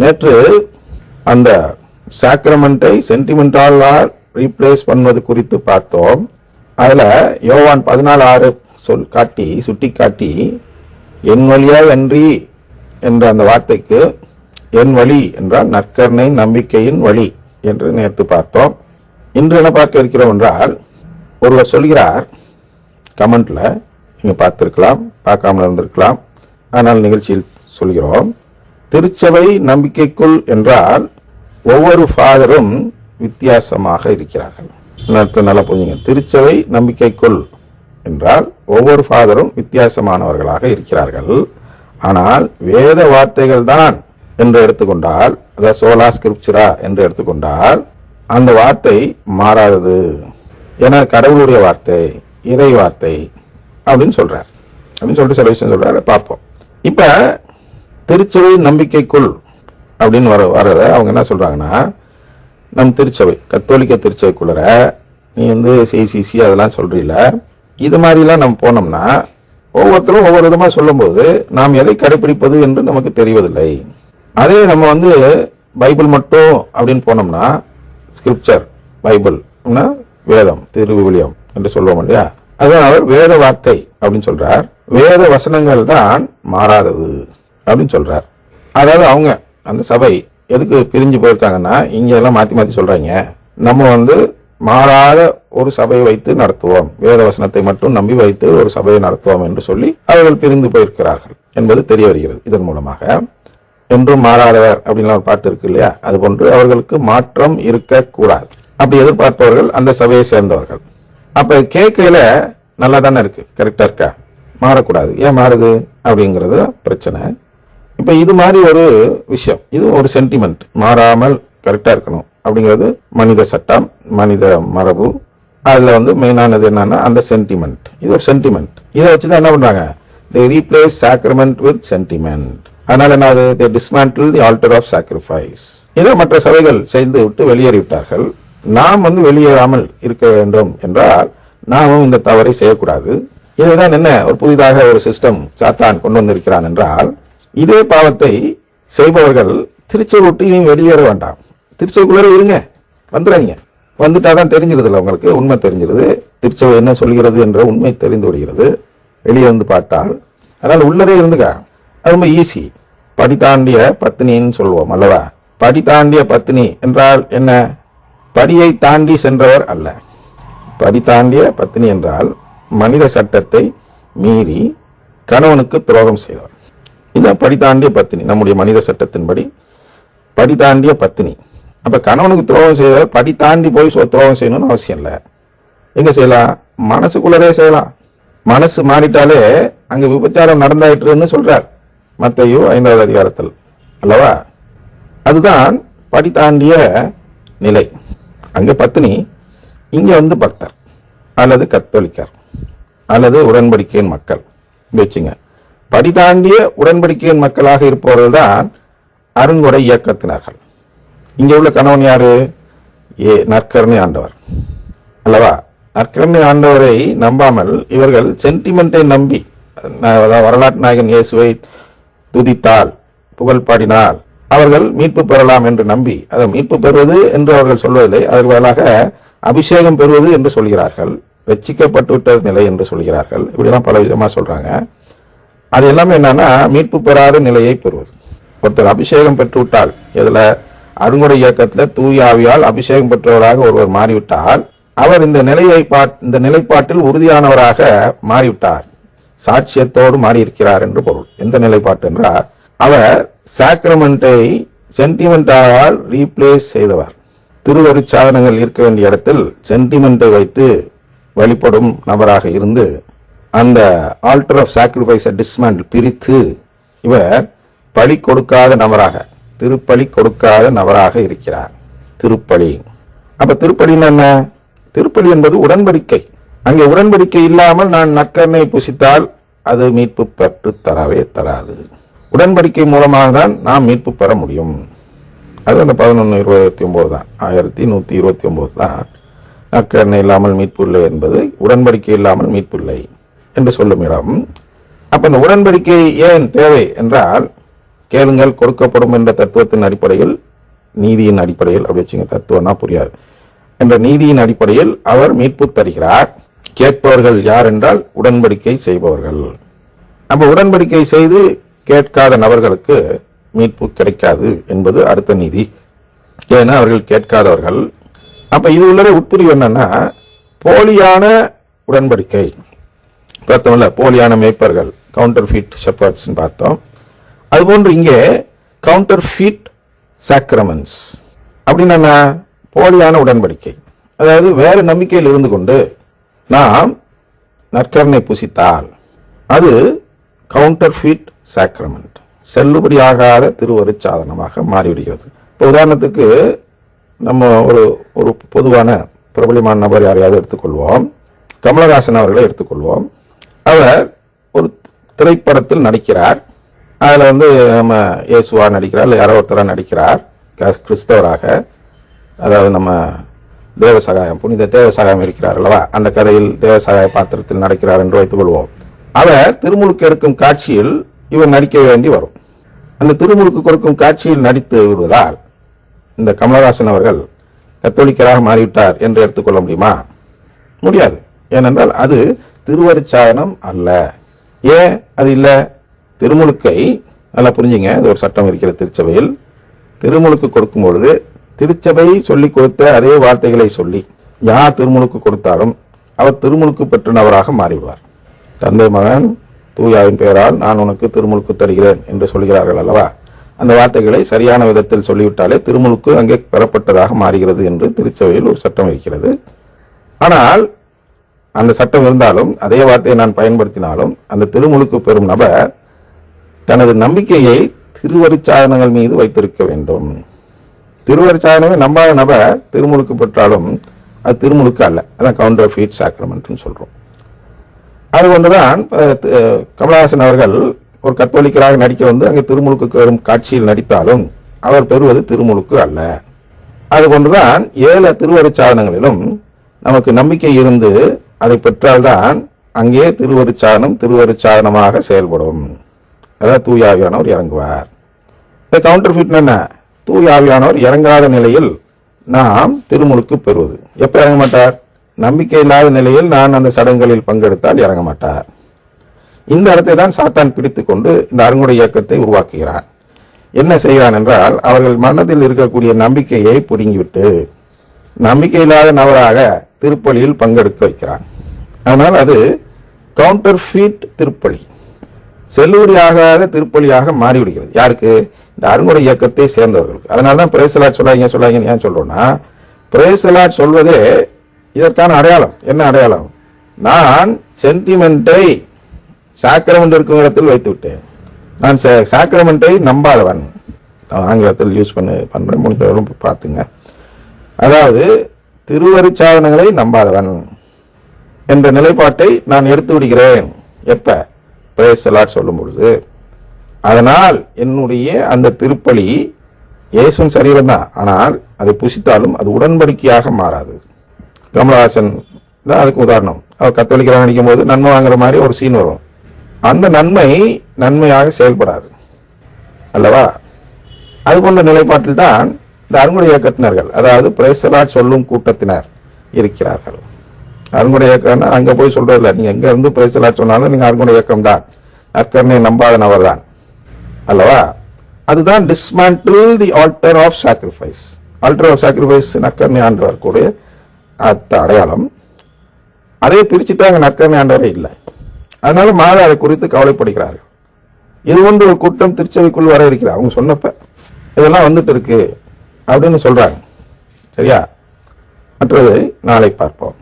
நேற்று அந்த சாக்ரமெண்ட்டை சென்டிமெண்டால் ரீப்ளேஸ் பண்ணுவது குறித்து பார்த்தோம். அதில் யோவான் பதினாலு ஆறு சொல் காட்டி சுட்டி காட்டி என் வழியா அன்றி என்ற அந்த வார்த்தைக்கு என் வழி என்றால் நற்கருணை நம்பிக்கையின் வழி என்று நேற்று பார்த்தோம். இன்று என்ன பார்க்க இருக்கிறோம் என்றால் ஒருவர் சொல்கிறார் கமெண்ட்ல நீங்க பார்த்திருக்கலாம் பார்க்காமல் இருந்திருக்கலாம். ஆனால் நிகழ்ச்சியில் சொல்கிறோம் திருச்சபை நம்பிக்கைக்குள் என்றால் ஒவ்வொரு ஃபாதரும் வித்தியாசமாக இருக்கிறார்கள். நல்லா புரிஞ்சுங்க. திருச்சபை நம்பிக்கைக்குள் என்றால் ஒவ்வொரு ஃபாதரும் வித்தியாசமானவர்களாக இருக்கிறார்கள். ஆனால் வேத வார்த்தைகள் தான் என்று எடுத்துக்கொண்டால் அதாவது சோலா ஸ்கிரிப்சரா என்று எடுத்துக்கொண்டால் அந்த வார்த்தை மாறாதது. ஏன்னா கடவுளுடைய வார்த்தை இறை வார்த்தை அப்படின்னு சொல்றார். அப்படின்னு சொல்லிட்டு சில விஷயம் சொல்றாரு. பார்ப்போம். இப்போ திருச்சபை நம்பிக்கைக்குள் அப்படின்னு வர வர்றத அவங்க என்ன சொல்கிறாங்கன்னா நம் திருச்சபை கத்தோலிக்க திருச்சபைக்குள்ளற நீ வந்து சிசிசி அதெல்லாம் சொல்கிறீல இது மாதிரிலாம் நம்ம போனோம்னா ஒவ்வொருத்தரும் ஒவ்வொரு விதமாக சொல்லும்போது நாம் எதை கடைபிடிப்பது என்று நமக்கு தெரிவதில்லை. அதே நம்ம வந்து பைபிள் மட்டும் அப்படின்னு போனோம்னா ஸ்கிரிப்சர் பைபிள் வேதம் திருவிவிலியம் என்று சொல்லுவோம் இல்லையா? அதுதான் அவர் வேத வார்த்தை அப்படின்னு சொல்றார். வேத வசனங்கள் தான் மாறாதது. அப்படின்னு சொல்றார். அதாவது அவங்க அந்த சபை எதுக்கு பிரிஞ்சு போயிருக்காங்கன்னா இங்க எல்லாம் மாத்தி மாத்தி சொல்றாங்க. நம்ம வந்து மாறாத ஒரு சபையை வைத்து நடத்துவோம். வேத வசனத்தை மட்டும் நம்பி வைத்து ஒரு சபையை நடத்துவோம் என்று சொல்லி அவர்கள் பிரிந்து போயிருக்கிறார்கள் என்பது தெரிய வருகிறது. இதன் மூலமாக என்றும் மாறாதவர் அப்படின்னு ஒரு பாட்டு இருக்கு இல்லையா? அது போன்று அவர்களுக்கு மாற்றம் இருக்கக்கூடாது. அப்படி எதிர்பார்ப்பவர்கள் அந்த சபையை சேர்ந்தவர்கள். அப்ப கேட்கையில நல்லா தானே இருக்கு கரெக்டா இருக்கா? மாறக்கூடாது. ஏன் மாறுது? அப்படிங்கிறது பிரச்சனை. இப்ப இது மாதிரி ஒரு விஷயம். இது ஒரு சென்டிமெண்ட் மாறாமல் கரெக்டா இருக்கணும். அப்படிங்கிறது மனித சட்டம் மனித மரபு. அதுல வந்து மெயினானது என்னன்னா அந்த சென்டிமெண்ட் இது ஒரு சென்டிமெண்ட் இதை வச்சுதான் என்ன பண்றாங்க? Replace replace with sentiment sentiment. அதனால என்னது they dismantle the altar of sacrifice இதை மற்ற சபைகள் செய்து விட்டு வெளியேறிவிட்டார்கள். நாம் வந்து வெளியேறாமல் இருக்க வேண்டும் என்றால் நாமும் இந்த தவறை செய்யக்கூடாது. இதுதான் என்ன? ஒரு புதிதாக ஒரு சிஸ்டம் சாத்தான் கொண்டு வந்திருக்கிறான் என்றால் இதே பாவத்தை செய்பவர்கள் திருச்சூர் விட்டு இனி வெளியேற வேண்டாம். திருச்சூருக்குள்ளே இருங்க. வந்துடாதீங்க வந்துட்டாதான் தெரிஞ்சிருதுல உங்களுக்கு. உண்மை தெரிஞ்சிருது. திருச்சபை என்ன சொல்கிறது என்ற உண்மை தெரிந்து விடுகிறது. வெளியே வந்து பார்த்தால். அதனால் உள்ளதே இருந்துக்க? அது ரொம்ப ஈஸி படி தாண்டிய பத்தினின்னு சொல்லுவோம் அல்லவா? படி தாண்டிய பத்தினி என்றால் என்ன? படியை தாண்டி சென்றவர் அல்ல. படி தாண்டிய பத்தினி என்றால் மனித சட்டத்தை மீறி கணவனுக்கு துரோகம் செய்தவர். இதான் படி தாண்டிய பத்தினி. நம்முடைய மனித சட்டத்தின்படி படி தாண்டிய பத்தினி. அப்ப கணவனுக்கு துரோகம் செய்தவர் படி தாண்டி போய் துரோகம் செய்யணும்னு அவசியம் இல்லை. எங்க செய்யலாம்? மனசுக்குள்ளரே செய்யலாம். மனசு மாறிட்டாலே அங்கே விபச்சாரம் நடந்தாயிற்றுன்னு சொல்றார். மத்தையோ ஐந்தாவது அதிகாரத்தில். அல்லவா? அதுதான் படி தாண்டிய நிலை. அங்க பத்தினி இங்க வந்து பக்தர். அல்லது கத்தோலிக்கர். அல்லது உடன்படிக்கையின் மக்கள். வச்சுங்க. படிதாண்டிய உடன்படிக்கையின் மக்களாக இருப்பவர்கள் தான் அருங்கொடை இயக்கத்தினர்கள். இங்கே உள்ள கணவன் யாரு? ஏ நற்கரணை ஆண்டவர். அல்லவா? நற்கருணை ஆண்டவரை நம்பாமல் இவர்கள் சென்டிமெண்ட்டை நம்பி அதாவது வரலாற்று நாயகன் இயேசுவை துதித்தால் புகழ் பாடினால் அவர்கள் மீட்பு பெறலாம் என்று நம்பி அதை மீட்பு பெறுவது என்று அவர்கள் சொல்வதில்லை. அதற்கு பதிலாக அபிஷேகம் பெறுவது என்று சொல்கிறார்கள். ரச்சிக்கப்பட்டு விட்ட நிலை என்று சொல்கிறார்கள். இப்படிலாம் பல விதமாக சொல்றாங்க. அது எல்லாமே என்னன்னா மீட்பு பெறாத நிலையை பெறுவது. ஒருத்தர் அபிஷேகம் பெற்று விட்டால் இதுல அருங்குடை இயக்கத்துல தூய ஆவியால் அபிஷேகம் பெற்றவராக ஒருவர் மாறிவிட்டால் அவர் இந்த நிலையை பாட் இந்த நிலைப்பாட்டில் உறுதியானவராக மாறிவிட்டார். சாட்சியத்தோடு மாறியிருக்கிறார் என்று பொருள். எந்த நிலைப்பாட்டு என்றால் அவர் சாக்ரமெண்டை சென்டிமெண்டால் ரீப்ளேஸ் செய்தவர். திருவருச்சாதனங்கள் இருக்க வேண்டிய இடத்தில் சென்டிமெண்ட்டை வைத்து வழிபடும் நபராக இருந்து அந்த ஆல்டர் ஆஃப் சாக்ரிஃபைஸை டிஸ்மேண்டில் பிரித்து இவர் பலி கொடுக்காத நபராக திருப்பலி கொடுக்காத நபராக இருக்கிறார். திருப்பலி. அப்ப திருப்பலின்னு என்ன? திருப்பலி என்பது உடன்படிக்கை. அங்கே உடன்படிக்கை இல்லாமல் நான் நற்கருணை புசித்தால் அது மீட்பு பெற்று தரவே தராது. உடன்படிக்கை மூலமாக தான் நாம் மீட்பு பெற முடியும். அது அந்த பதினொன்று இருபத்தி ஒம்பது தான். ஆயிரத்தி நூற்றி இருபத்தி ஒம்பது தான். நற்கருணை இல்லாமல் மீட்பு இல்லை என்பது உடன்படிக்கை இல்லாமல் மீட்பு இல்லை. என்று சொல்லும் இடம். அப்ப இந்த உடன்படிக்கை ஏன் தேவை என்றால் கேளுங்கள் கொடுக்கப்படும் என்ற தத்துவத்தின் அடிப்படையில் நீதியின் அடிப்படையில் அப்படி வச்சுங்க தத்துவம்னா புரியாது. என்ற நீதியின் அடிப்படையில் அவர் மீட்பு தருகிறார். கேட்பவர்கள் யார் என்றால் உடன்படிக்கை செய்பவர்கள். நம்ம உடன்படிக்கை செய்து கேட்காத நபர்களுக்கு மீட்பு கிடைக்காது என்பது அடுத்த நீதி. ஏன்னா அவர்கள் கேட்காதவர்கள். அப்ப இது உள்ளே உட்புரிவு என்னன்னா போலியான உடன்படிக்கை. பார்த்தோம்ல போலியான மேய்ப்பர்கள் கவுண்டர் ஃபீட் ஷெப்பர்ட்ஸ் பார்த்தோம். அதுபோன்று இங்கே கவுண்டர் ஃபீட் சாக்ரமெண்ட்ஸ் அப்படின்னா என்ன? போலியான உடன்படிக்கை. அதாவது வேறு நம்பிக்கையில் இருந்து கொண்டு நாம் நற்கரணை புசித்தால் அது கவுண்டர் ஃபீட் சாக்ரமெண்ட் செல்லுபடியாகாத திருவரு சாதனமாக மாறிவிடுகிறது. இப்போ உதாரணத்துக்கு நம்ம ஒரு ஒரு பொதுவான பிரபலமான நபர் யாரையாவது எடுத்துக்கொள்வோம். கமலஹாசன் அவர்களை எடுத்துக்கொள்வோம். அவர் ஒரு திரைப்படத்தில் நடிக்கிறார். அதில் வந்து நம்ம இயேசுவா நடிக்கிறார் இல்லை யாரோ ஒருத்தராக நடிக்கிறார் கிறிஸ்தவராக. அதாவது நம்ம தேவசகாயம் புனித தேவசகாயம் இருக்கிறார் அல்லவா? அந்த கதையில் தேவசகாய பாத்திரத்தில் நடக்கிறார் என்று வைத்துக் கொள்வோம். அவர் திருமுழுக்கு எடுக்கும் காட்சியில் இவர் நடிக்க வேண்டி வரும். அந்த திருமுழுக்கு கொடுக்கும் காட்சியில் நடித்து விடுவதால் இந்த கமலஹாசன் அவர்கள் கத்தோலிக்கராக மாறிவிட்டார் என்று எடுத்துக்கொள்ள முடியுமா? முடியாது. ஏனென்றால் அது திருவருட்சாதனம் அல்ல. ஏன் அது இல்லை? திருமுழுக்கை நல்லா புரிஞ்சுங்க. இது ஒரு சட்டம் இருக்கிற திருச்சபையில். திருமுழுக்கு கொடுக்கும் பொழுது திருச்சபை சொல்லிக் கொடுத்த அதே வார்த்தைகளை சொல்லி யார் திருமுழுக்கு கொடுத்தாலும் அவர் திருமுழுக்கு பெற்ற நபராக மாறிவிடுவார். தந்தை மகன் தூயாவின் பெயரால் நான் உனக்கு திருமுழுக்கு தருகிறேன் என்று சொல்கிறார்கள் அல்லவா? அந்த வார்த்தைகளை சரியான விதத்தில் சொல்லிவிட்டாலே திருமுழுக்கு அங்கே பெறப்பட்டதாக மாறுகிறது என்று திருச்சபையில் ஒரு சட்டம் இருக்கிறது. ஆனால் அந்த சட்டம் இருந்தாலும் அதே வார்த்தையை நான் பயன்படுத்தினாலும் அந்த திருமுழுக்கு பெறும் நபர் தனது நம்பிக்கையை திருவருச்சாதனங்கள் மீது வைத்திருக்க வேண்டும். திருவருச்சாதனமே நம்பாத நபர் திருமுழுக்கு பெற்றாலும் அது திருமுழுக்கு அல்ல. அதான் கவுண்டர் ஃபீட் சாக்ரமெண்ட்னு சொல்கிறோம் அது ஒன்றுதான் கமலஹாசன் அவர்கள் ஒரு கத்தோலிக்கராக நடிக்க வந்து அங்கே திருமுழுக்கு வரும் காட்சியில் நடித்தாலும் அவர் பெறுவது திருமுழுக்கு அல்ல. அது கொண்டுதான் ஏழு திருவருச்சாதனங்களிலும் நமக்கு நம்பிக்கை இருந்து அதை பெற்றால்தான் அங்கே திருவருச்சாதனம் திருவருச்சாதனமாக செயல்படும். அதாவது தூயாவியானவர் இறங்குவார். இந்த கவுண்டர் ஃபிட் என்ன? தூயாவியானவர் இறங்காத நிலையில் நாம் திருமுழுக்கு பெறுவது. எப்போ இறங்க மாட்டார்? நம்பிக்கை இல்லாத நிலையில் நான் அந்த சடங்குகளில் பங்கெடுத்தால் இறங்க மாட்டார். இந்த இடத்தை தான் சாத்தான் பிடித்து கொண்டு இந்த அருங்குடை இயக்கத்தை உருவாக்குகிறான். என்ன செய்கிறான் என்றால் அவர்கள் மனதில் இருக்கக்கூடிய நம்பிக்கையை பிடுங்கிவிட்டு நம்பிக்கை இல்லாத நபராக திருப்பலியில் பங்கெடுக்க வைக்கிறான். ஆனால் அது கவுண்டர் ஃபீட் திருப்பலி. செல்லுபடியாகாத திருப்பலியாக மாறிவிடுகிறது. யாருக்கு? இந்த அருங்குடை இயக்கத்தை சேர்ந்தவர்களுக்கு. அதனால தான் பிரேசலாட் சொல்லாங்க சொல்லாங்கன்னு ஏன் சொல்றோம்னா பிரேசலாட் சொல்வதே இதற்கான அடையாளம். என்ன அடையாளம்? நான் சென்டிமெண்ட்டை சாக்கிரமெண்ட் இருக்கும் இடத்தில் வைத்து விட்டேன் நான் சாக்கிரமெண்ட்டை நம்பாதவன். ஆங்கிலத்தில் யூஸ் பண்ண பண்றேன் முன்களும் பார்த்துங்க. அதாவது திருவருச்சாதனங்களை நம்பாதவன். என்ற நிலைப்பாட்டை நான் எடுத்து விடுகிறேன். எப்ப? பிரேசலாட் சொல்லும் பொழுது. அதனால் என்னுடைய அந்த திருப்பலி இயேசுவின் சரீரம் தான். ஆனால் அதை புசித்தாலும் அது உடன்படிக்கையாக மாறாது. கமலஹாசன் தான் அதுக்கு உதாரணம். அவர் கத்தோலிக்கராக நடிக்கும் போது நன்மை வாங்குற மாதிரி ஒரு சீன் வரும். அந்த நன்மை நன்மையாக செயல்படாது. அல்லவா? அது போன்ற நிலைப்பாட்டில் தான் இந்த அருங்குடை இயக்கத்தினர்கள் அதாவது பிரேசலாட் சொல்லும் கூட்டத்தினர் இருக்கிறார்கள். அருங்குடை இயக்கம்னா அங்கே போய் சொல்கிறதில்ல நீங்கள் எங்கேருந்து எங்க இருந்து சொன்னாலும் நீங்கள் அருங்குடை இயக்கம் தான் நற்கருணை நம்பாத நபர் தான் அல்லவா? அதுதான் dismantle the altar of sacrifice altar of sacrifice நற்கருணை ஆண்டவர் கூட அத்த அடையாளம். அதே பிரிச்சுட்டாங்க நற்கருணை ஆண்டவரே இல்லை. அதனால மாத அதை குறித்து கவலைப்படுகிறார்கள் இது ஒன்று ஒரு கூட்டம் திருச்சபைக்குள் வர இருக்கிறார் அவங்க சொன்னப்ப இதெல்லாம் வந்துட்டு இருக்கு அப்படின்னு சொல்றாங்க. சரியா? மற்றது நாளை பார்ப்போம்.